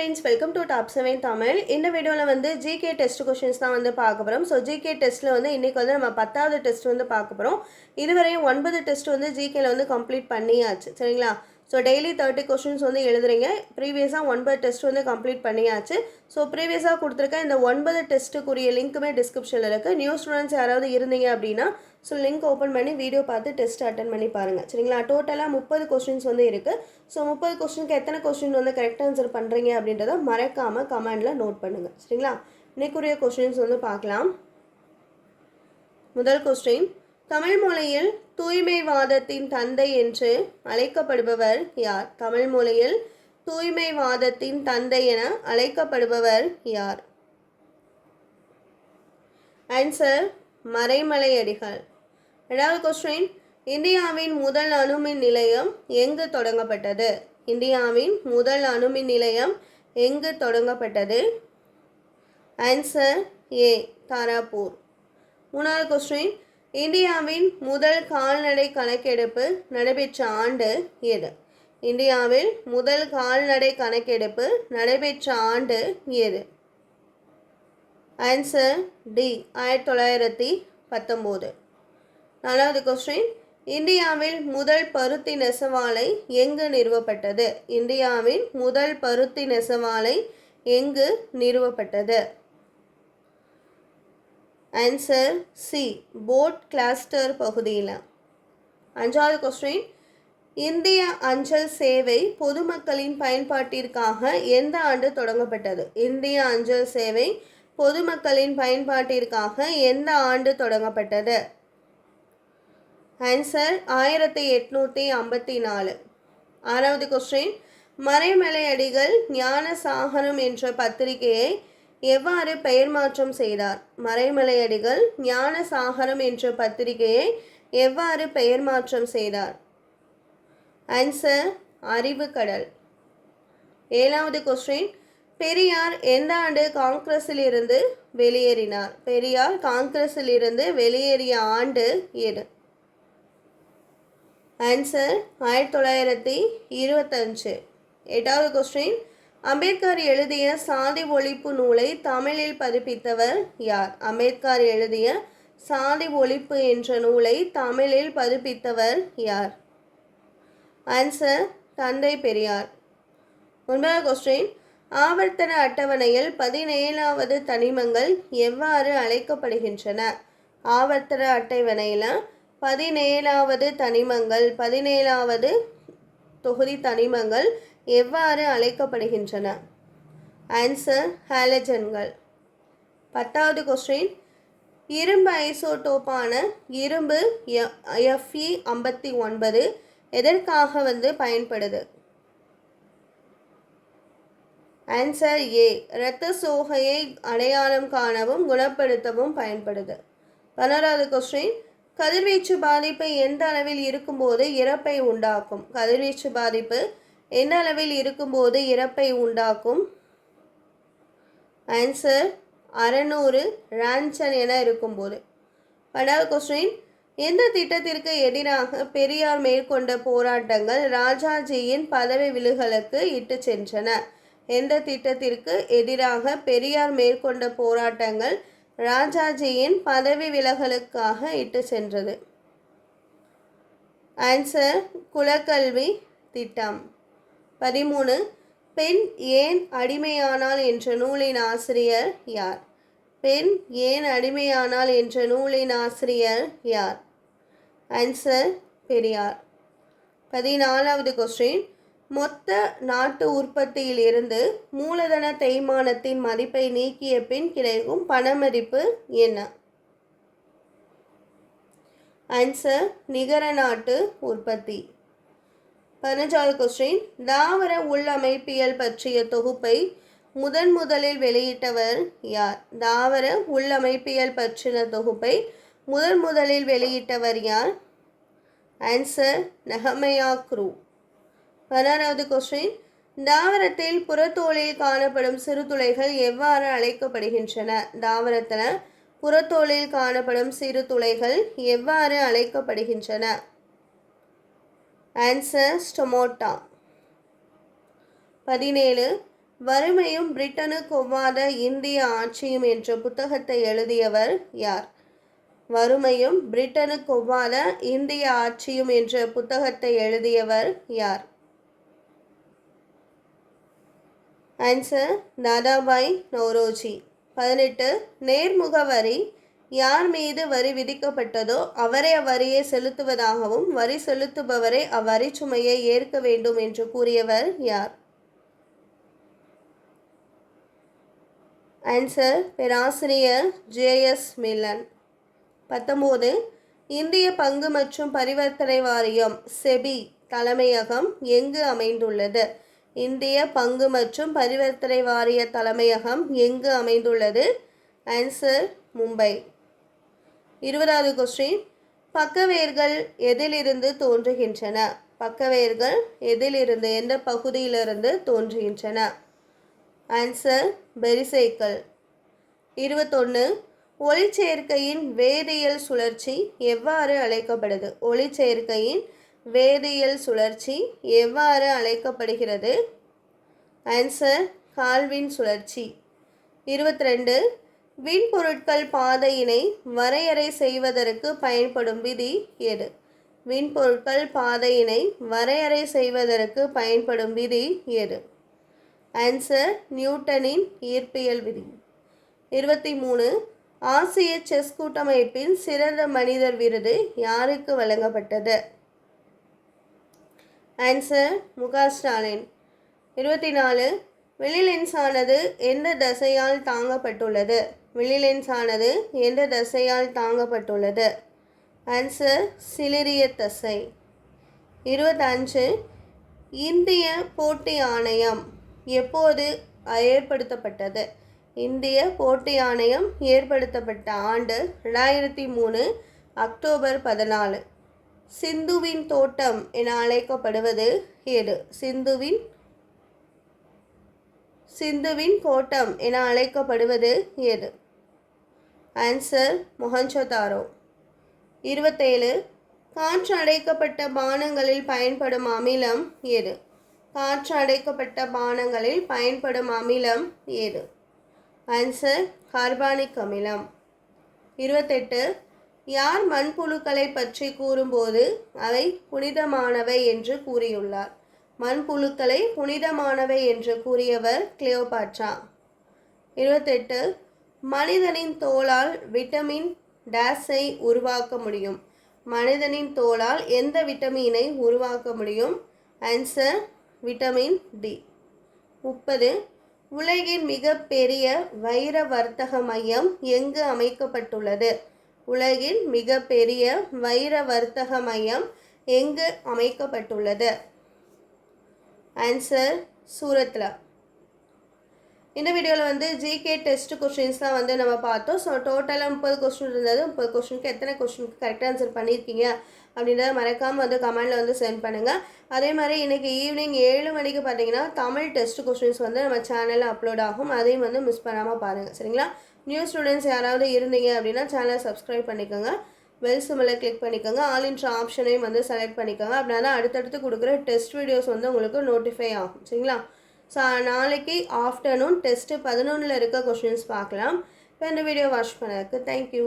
Friends welcome to top seven Tamil இந்த வீடியோவில் வந்து ஜிகே டெஸ்ட் கொஷின்ஸ் தான் வந்து பார்க்க போகிறோம் ஸோ ஜிகே டெஸ்ட்டில் வந்து இன்றைக்கி வந்து நம்ம பத்தாவது டெஸ்ட் வந்து பார்க்க போகிறோம் இதுவரையும் ஒன்பது டெஸ்ட் வந்து ஜிகேல வந்து கம்ப்ளீட் பண்ணியாச்சு. சரிங்களா? ஸோ டெய்லி தேர்ட்டி கொஷின்ஸ் வந்து எழுதுறீங்க. ப்ரீவியஸாக ஒன்பது டெஸ்ட் வந்து கம்ப்ளீட் பண்ணியாச்சு. ஸோ ப்ரீவியஸாக கொடுத்துருக்க இந்த ஒன்பது டெஸ்ட்டுக்குரிய லிங்க்குமே டிஸ்கிரிப்ஷனில் இருக்குது நியூ ஸ்டூடெண்ட்ஸ் யாராவது இருந்தீங்க அப்படின்னா ஸோ லிங்க் ஓப்பன் பண்ணி வீடியோ பார்த்து டெஸ்ட் அட்டன் பண்ணி பாருங்கள் சரிங்களா? டோட்டலாக முப்பது கொஸ்டின்ஸ் வந்து இருக்குது ஸோ முப்பது கொஸ்டினுக்கு எத்தனை கொஸ்டின் வந்து கரெக்ட் ஆன்சர் பண்ணுறீங்க அப்படின்றத மறக்காமல் கமெண்டில் நோட் பண்ணுங்கள் சரிங்களா? இன்னைக்குரிய கொஸ்டின்ஸ் வந்து பார்க்கலாம். முதல் கொஸ்டின் தமிழ் மொழியில் தூய்மைவாதத்தின் தந்தை என்று அழைக்கப்படுபவர் யார்? தமிழ் மொழியில் தூய்மைவாதத்தின் தந்தை என அழைக்கப்படுபவர் யார்? ஆன்சர் மறைமலையடிகள். ரெண்டாவது கொஸ்டின் இந்தியாவின் முதல் அணுமின் நிலையம் எங்கு தொடங்கப்பட்டது? இந்தியாவின் முதல் அணுமின் நிலையம் எங்கு தொடங்கப்பட்டது? Answer A Tarapur. மூணாவது கொஸ்டின் இந்தியாவின் முதல் கால்நடை கணக்கெடுப்பு நடைபெற்ற ஆண்டு எது? இந்தியாவில் முதல் கால்நடை கணக்கெடுப்பு நடைபெற்ற ஆண்டு எது? ஆன்சர் டி ஆயிரத்தி தொள்ளாயிரத்தி பத்தொம்போது. நாலாவது கொஸ்டின் இந்தியாவில் முதல் பருத்தி நெசவாலை எங்கு நிறுவப்பட்டது? இந்தியாவின் முதல் பருத்தி நெசவாலை எங்கு நிறுவப்பட்டது? ஆன்சர் சி போட் கிளாஸ்டர் பகுதியில். அஞ்சாவது கொஸ்டின் இந்திய அஞ்சல் சேவை பொதுமக்களின் பயன்பாட்டிற்காக எந்த ஆண்டு தொடங்கப்பட்டது? இந்திய அஞ்சல் சேவை பொதுமக்களின் பயன்பாட்டிற்காக எந்த ஆண்டு தொடங்கப்பட்டது? ஆன்சர் ஆயிரத்தி எட்நூற்றி ஐம்பத்தி நாலு. ஆறாவது கொஸ்டின் மறைமலையடிகள் ஞான சாகரம் என்ற பத்திரிகையை எவ்வாறு பெயர் மாற்றம் செய்தார்? மறைமலையடிகள் ஞான சாகரம் என்ற பத்திரிகையை எவ்வாறு பெயர் மாற்றம் செய்தார்? ஆன்சர் அறிவு கடல். ஏழாவது கொஸ்டின் பெரியார் எந்த ஆண்டு காங்கிரஸில் இருந்து வெளியேறினார்? பெரியார் காங்கிரஸில் இருந்து வெளியேறிய ஆண்டு எது? ஆன்சர் ஆயிரத்தி தொள்ளாயிரத்தி இருபத்தஞ்சு. எட்டாவது கொஸ்டின் அம்பேத்கர் எழுதிய சாதி ஒழிப்பு நூலை தமிழில் பதிப்பித்தவர் யார்? அம்பேத்கர் எழுதிய சாதி ஒழிப்பு என்ற நூலை தமிழில் பதிப்பித்தவர் யார்? ஆன்சர் தந்தை பெரியார். ஒன்பதாவது கொஸ்டின் ஆவர்த்தன அட்டவணையில் பதினேழாவது தனிமங்கள் எவ்வாறு அழைக்கப்படுகின்றன? ஆவர்த்தன அட்டவணையில் பதினேழாவது தனிமங்கள் பதினேழாவது தொகுதி தனிமங்கள் எவ்வாறு அழைக்கப்படுகின்றன? ஆன்சர் ஹாலஜன்கள் பத்தாவது கொஸ்டின் இரும்பு ஐசோடோப்பான இரும்பு எஃப்இ ஐம்பத்தி ஒன்பது எதற்காக வந்து பயன்படுது? ஆன்சர் ஏ இரத்த சோகையை அடையாளம் காணவும் குணப்படுத்தவும் பயன்படுது. பதினோராவது கொஸ்டின் கதிர்வீச்சு பாதிப்பு எந்த அளவில் இருக்கும்போது இறப்பை உண்டாக்கும்? கதிர்வீச்சு பாதிப்பு என்ன அளவில் இருக்கும்போது இறப்பை உண்டாக்கும்? ஆன்சர் அறநூறு ரான்சன் என இருக்கும்போது. படாவது கொஸ்டின் எந்த திட்டத்திற்கு எதிராக பெரியார் மேற்கொண்ட போராட்டங்கள் ராஜாஜியின் பதவி விலகலுக்கு இட்டு சென்றன? எந்த திட்டத்திற்கு எதிராக பெரியார் மேற்கொண்ட போராட்டங்கள் ராஜாஜியின் பதவி விலகலுக்காக இட்டு சென்றது? ஆன்சர் குலக்கல்வி திட்டம். பதிமூணு பெண் ஏன் அடிமையானாள் என்ற நூலின் ஆசிரியர் யார்? பெண் ஏன் அடிமையானாள் என்ற நூலின் ஆசிரியர் யார்? ஆன்சர் பெரியார். பதினாலாவது கொஸ்டின் மொத்த நாட்டு உற்பத்தியில் இருந்து மூலதன தேய்மானத்தின் மதிப்பை நீக்கிய பின் கிடைக்கும் பணமதிப்பு என்ன? ஆன்சர் நிகர நாட்டு உற்பத்தி. பதினஞ்சாவது கொஸ்டின் தாவர உள்ளமைப்பியல் பற்றிய தொகுப்பை முதன் முதலில் வெளியிட்டவர் யார்? தாவர உள்ளமைப்பியல் பற்றின தொகுப்பை முதன் முதலில் வெளியிட்டவர் யார்? Answer Nehemiah Grew. பதினாறாவது கொஸ்டின் தாவரத்தில் புறத்தோலில் காணப்படும் சிறுதுளைகள் எவ்வாறு அழைக்கப்படுகின்றன? தாவரத்தில் புறத்தோலில் காணப்படும் சிறு துளைகள் எவ்வாறு அழைக்கப்படுகின்றன? ஆன்சர் ஸ்டொமோட்டா பதினேழு வறுமையும் பிரிட்டனுக்கு ஒவ்வாத இந்திய ஆட்சியும் என்ற புத்தகத்தை எழுதியவர் யார்? வறுமையும் பிரிட்டனுக்கு ஒவ்வாத இந்திய ஆட்சியும் என்ற புத்தகத்தை எழுதியவர் யார்? ஆன்சர் தாதாபாய் நௌரோஜி. பதினெட்டு நேர்முக வரி யார் மீது வரி விதிக்கப்பட்டதோ அவரே அவ்வரியை செலுத்துவதாகவும் வரி செலுத்துபவரே அவ்வரி சுமையை ஏற்க வேண்டும் என்று கூறியவர் யார்? ஆன்சர் பேராசிரியர் ஜேஎஸ் மில்லன். பத்தொம்போது இந்திய பங்கு மற்றும் பரிவர்த்தனை வாரியம் செபி தலைமையகம் எங்கு அமைந்துள்ளது? இந்திய பங்கு மற்றும் பரிவர்த்தனை வாரிய தலைமையகம் எங்கு அமைந்துள்ளது? ஆன்சர் மும்பை. இருபதாவது கொஸ்டின் பக்கவேர்கள் எதிலிருந்து தோன்றுகின்றன? பக்கவேர்கள் எதிலிருந்து எந்த பகுதியிலிருந்து தோன்றுகின்றன? ஆன்சர் பெரிசைக்கிள் இருபத்தொன்று ஒளிச்சேர்க்கையின் வேதியியல் சுழற்சி எவ்வாறு அழைக்கப்படுது? ஒளிச்சேர்க்கையின் வேதியியல் சுழற்சி எவ்வாறு அழைக்கப்படுகிறது? ஆன்சர் கால்வின் சுழற்சி. இருபத்தி ரெண்டு விண்பொருட்கள் பாதையினை வரையறை செய்வதற்கு பயன்படும் விதி எது? விண்பொருட்கள் பாதையினை வரையறை செய்வதற்கு பயன்படும் விதி எது? ஆன்சர் நியூட்டனின் ஈர்ப்பியல் விதி. இருபத்தி மூணு ஆசிய செஸ் கூட்டமைப்பின் சிறந்த மனிதர் விருது யாருக்கு வழங்கப்பட்டது? ஆன்சர் முக ஸ்டாலின். இருபத்தி நாலு வெளிலென்ஸானது எந்த தசையால் தாங்கப்பட்டுள்ளது? வெளிலென்ஸானது எந்த தசையால் தாங்கப்பட்டுள்ளது. ஆன்சர் சிலிரிய தசை. இருபத்தஞ்சு இந்திய போட்டி ஆணையம் எப்போது ஏற்படுத்தப்பட்டது? இந்திய போட்டி ஆணையம் ஏற்படுத்தப்பட்ட ஆண்டு ரெண்டாயிரத்தி மூணு அக்டோபர் பதினாலு. சிந்துவின் தோட்டம் என அழைக்கப்படுவது எது? சிந்துவின் சிந்துவின் கோட்டம் என அழைக்கப்படுவது எது? ஆன்சர் மொஹஞ்சதாரோ. இருபத்தேழு காற்று அடைக்கப்பட்ட பானங்களில் பயன்படும் அமிலம் எது? காற்று அடைக்கப்பட்ட பானங்களில் பயன்படும் அமிலம் எது? ஆன்சர் கார்பானிக் அமிலம். இருபத்தெட்டு யார் மண்புழுக்களை பற்றி கூறும்போது அவை புனிதமானவை என்று கூறியுள்ளார். மண்புழுக்களை புனிதமானவை என்று கூறியவர் கிளியோபாட்ரா. இருபத்தெட்டு மனிதனின் தோலால் விட்டமின் டேஸை உருவாக்க முடியும். மனிதனின் தோலால் எந்த விட்டமினை உருவாக்க முடியும்? ஆன்சர் விட்டமின் டி முப்பது. உலகின் மிகப்பெரிய வைர வர்த்தக மையம் எங்கு அமைக்கப்பட்டுள்ளது? உலகின் மிகப்பெரிய வைர வர்த்தக மையம் எங்கு அமைக்கப்பட்டுள்ளது? ஆன்சர் சூரத்தில் இந்த வீடியோவில் வந்து ஜிகே டெஸ்ட் கொஸ்டின்ஸ் தான் வந்து நம்ம பார்த்தோம். ஸோ டோட்டலாக முப்பது கொஸ்டின் இருந்தது. முப்பது கொஸ்டினுக்கு எத்தனை கொஸ்டினுக்கு கரெக்டாக ஆன்சர் பண்ணியிருக்கீங்க அப்படின்றத மறக்காமல் வந்து கமெண்டில் வந்து சென்ட் பண்ணுங்கள் அதே மாதிரி இன்றைக்கி ஈவினிங் ஏழு மணிக்கு பார்த்தீங்கன்னா தமிழ் டெஸ்ட் கொஸ்டின்ஸ் வந்து நம்ம சேனலில் அப்லோட் ஆகும். அதையும் வந்து மிஸ் பண்ணாமல் பாருங்கள் சரிங்களா? நியூ ஸ்டூடெண்ட்ஸ் யாராவது இருந்தீங்க அப்படின்னா சேனலை சப்ஸ்கிரைப் பண்ணிக்கோங்க. பெல் சிம்பிளை கிளிக் பண்ணிக்கோங்க. ஆல் இன்ட்ர ஆப்ஷனையும் வந்து செலக்ட் பண்ணிக்கோங்க. அப்படின்னா அடுத்தடுத்து கொடுக்குற டெஸ்ட் வீடியோஸ் வந்து உங்களுக்கு நோட்டிஃபை ஆகும். சரிங்களா? ஸோ நாளைக்கு ஆஃப்டர்நூன் டெஸ்ட்டு பதினொன்றில் இருக்க கொஷின்ஸ் பார்க்கலாம். இப்போ இந்த வீடியோ வாட்ச் பண்ணதுக்கு தேங்க்யூ